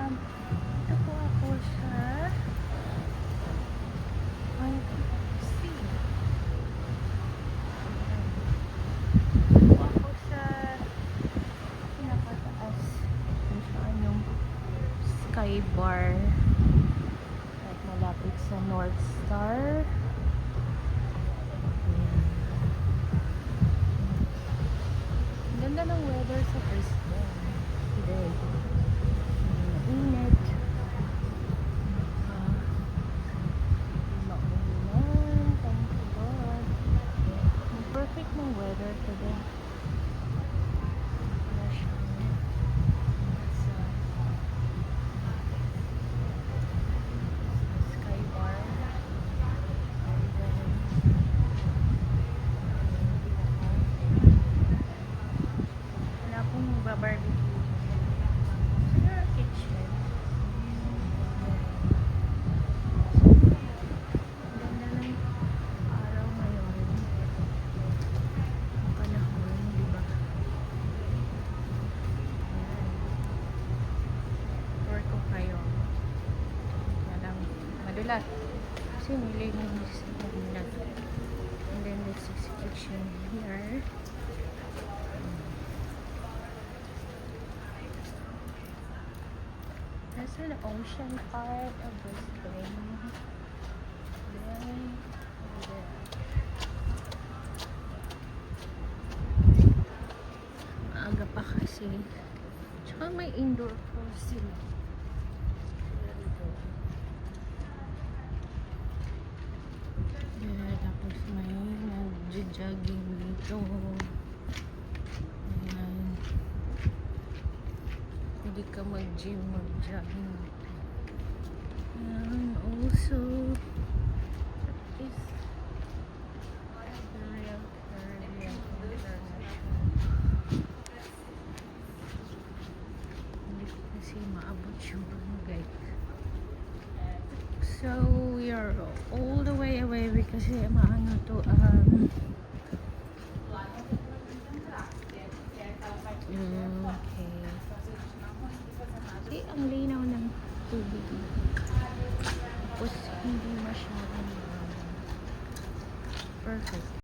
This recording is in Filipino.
Um, ito po ako sa YPC. Ito ako sa pinakataas kung saan yung Sky Bar at malapit sa North Star. Ang Ganda ng weather sa Brisbane today. Mainit. Ah, maulan. Thank you God. Ang perfect ng weather today. Wala siyang sa sky bar. And then, wala pong barbecue. Siguro kitchen. Ang Ganda ng araw ngayon. Ang panahon, di ba? Ayan. Tour kayo. Walang madulas. Kasi nilinis na. And then this is kitchen here. That's an ocean part of Brisbane. Then, over there. Maaga pa kasi. Tsaka may indoor pool sila. Yeah, tapos may nag-jogging dito. Pwede ka mag-gym, mag-jogging. Ayan, also, is Imperial Caribbean International. Hindi ko kasi maabot yung barangay. So, we are all the way away because maano to, um, See, ang linaw ng tubig. Tapos, hindi masyadong perfect.